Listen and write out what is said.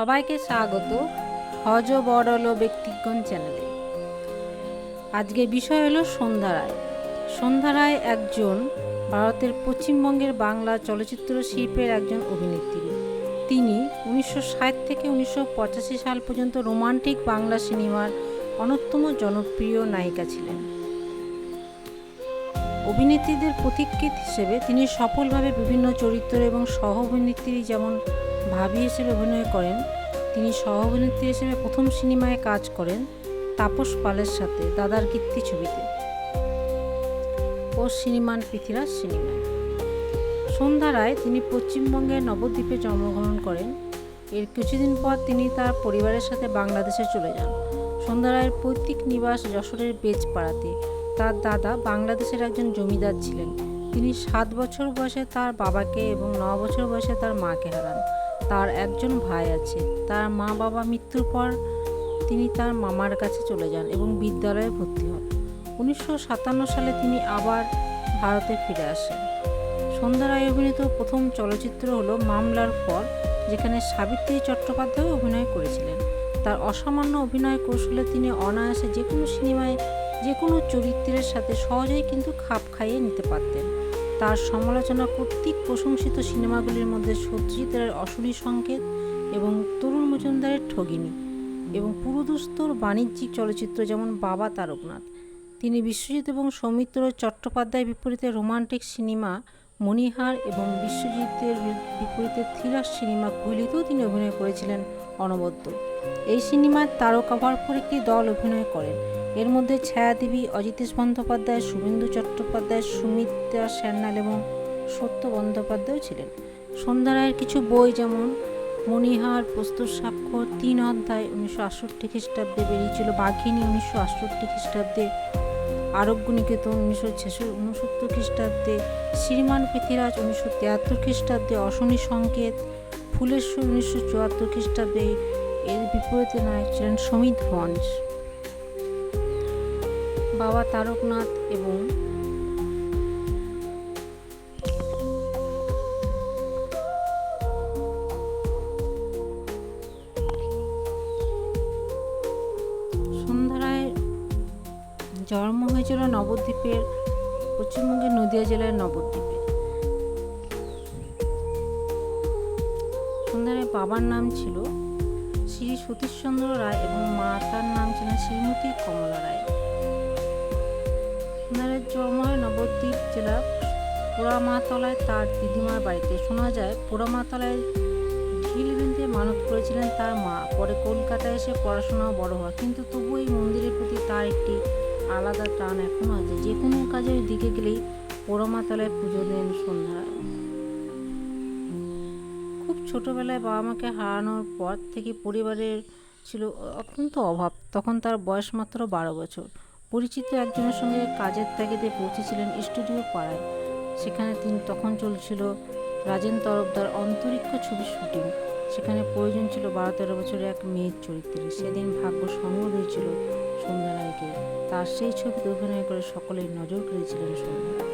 সবাইকে স্বাগত হজ বড়ল ব্যক্তিগণ চ্যানেলে। আজকের বিষয় হলো সন্ধ্যা রায় সন্ধ্যা রায় একজন ভারতের পশ্চিমবঙ্গের বাংলা চলচ্চিত্র শিল্পের একজন অভিনেত্রী। তিনি উনিশশো ষাট থেকে উনিশশো পঁচাশি সাল পর্যন্ত রোমান্টিক বাংলা সিনেমার অন্যতম জনপ্রিয় নায়িকা ছিলেন। অভিনেত্রীদের প্রতীক্ষিত হিসেবে তিনি সফলভাবে বিভিন্ন চরিত্র এবং সহ অভিনেত্রী যেমন ভাবি হিসেবে অভিনয় করেন। তিনি সহ অভিনেত্রী হিসেবে প্রথম সিনেমায় কাজ করেন তাপস পালের সাথে দাদার কীর্তি ছবিতে। ও সিনেমান পৃথিরাজ সিনেমায়। সন্ধ্যা রায় তিনি পশ্চিমবঙ্গের নবদ্বীপে জন্মগ্রহণ করেন। এর কিছুদিন পর তিনি তার পরিবারের সাথে বাংলাদেশে চলে যান। সন্ধ্যা রায়ের পৈতৃক নিবাস যশোরের বেজপাড়াতে। তার দাদা বাংলাদেশের একজন জমিদার ছিলেন। তিনি সাত বছর বয়সে তার বাবাকে এবং ন বছর বয়সে তার মাকে হারান। তার একজন ভাই আছে। তার মা বাবা মৃত্যুর পর তিনি তার মামার কাছে চলে যান এবং বিদ্যালয়ে ভর্তি হন। উনিশশো সাতান্ন সালে তিনি আবার ভারতে ফিরে আসেন। সন্ধ্যা রায় অভিনীত প্রথম চলচ্চিত্র হলো মামলার পর, যেখানে সাবিত্রী চট্টোপাধ্যায় অভিনয় করেছিলেন। তার অসামান্য অভিনয় কৌশলে তিনি অনায়াসে যে কোনো সিনেমায় যে কোনো চরিত্রের সাথে সহজেই কিন্তু খাপ খাইয়ে নিতে পারতেন। তার সমালোচনা কর্তৃক প্রশংসিত সিনেমাগুলির মধ্যে সত্যজিৎ রায়ের অসুরী সংকেত এবং তরুণ মজুমদারের ঠগিনী এবং পুরোদস্তর বাণিজ্যিক চলচ্চিত্র যেমন বাবা তারকনাথ। তিনি বিশ্বজিৎ এবং সৌমিত্র চট্টোপাধ্যায়ের বিপরীতে রোমান্টিক সিনেমা মণিহার এবং বিশ্বজিতের বিপরীতে থ্রিলার সিনেমা কুইলিতেও তিনি অভিনয় করেছিলেন অনবদ্য। এই সিনেমায় তারকা ভরপুর একটি দল অভিনয় করেন। এর মধ্যে ছায়াদেবী অজিতেশ বন্দ্যোপাধ্যায়, শুভেন্দু চট্টোপাধ্যায়, সুমিত্রা সান্যাল এবং সত্য বন্দ্যোপাধ্যায়ও ছিলেন। সন্ধ্যা রায়ের কিছু বই যেমন মণিহার প্রস্তুত স্বাক্ষর, তিন অধ্যায় উনিশশো আটষট্টি খ্রিস্টাব্দে বেরিয়েছিল, বাঘিনী উনিশশো আটষট্টি খ্রিস্টাব্দে আরোগ্য নিকেতন উনিশশো ছেষট্টি উনসত্তর খ্রিস্টাব্দে, শ্রীমান পৃথিরাজ উনিশশো তিয়াত্তর খ্রিস্টাব্দে, অশনি সংকেত, ফুলেশ্বর উনিশশো চুয়াত্তর খ্রিস্টাব্দে, এর বিপরীতে নায়ক ছিলেন সমিত ভঞ্জ। বাবা তারকনাথ এবং সন্ধ্যা রায়ের জন্ম হয়েছিল নবদ্বীপের পশ্চিমবঙ্গের নদিয়া জেলার নবদ্বীপে। সন্ধ্যা রায়ের বাবার নাম ছিল শ্রী সতীশচন্দ্র রায় এবং মাতার নাম ছিলেন শ্রীমতী কমলা রায়। জেলার পোড়ামাতলায় তার দিদিমার বাড়িতে। শোনা যায়, পোড়ামাতলায় ঢিল বিনতে মানত করেছিলেন তার মা। পরে কলকাতায় এসে পড়াশোনাও বড় হয়। কিন্তু তবু এই মন্দিরের প্রতি তার একটি আলাদা টান এখনও আছে। যে কোনো কাজের দিকে গেলেই পোড়ামাতলায় পুজো দেন সন্ধ্যা খুব ছোটবেলায় বাবা মাকে হারানোর পর থেকে পরিবারের ছিল অত্যন্ত অভাব। তখন তার বয়স মাত্র বারো বছর। পরিচিত একজনের সঙ্গে কাজের তাগিদে পৌঁছেছিলেন স্টুডিও পাড়ায়। সেখানে তিনি তখন চলছিল রাজেন তরফদার অন্তরিক্ষ ছবির শুটিং। সেখানে প্রয়োজন ছিল বারো তেরো বছরের এক মেয়ের চরিত্রে। সেদিন ভাগ্য সঙ্গ দিয়েছিল সন্ধ্যা রায়কে তার সেই ছবিতে অভিনয় করে সকলেই নজর কেড়েছিলেন সন্ধ্যা।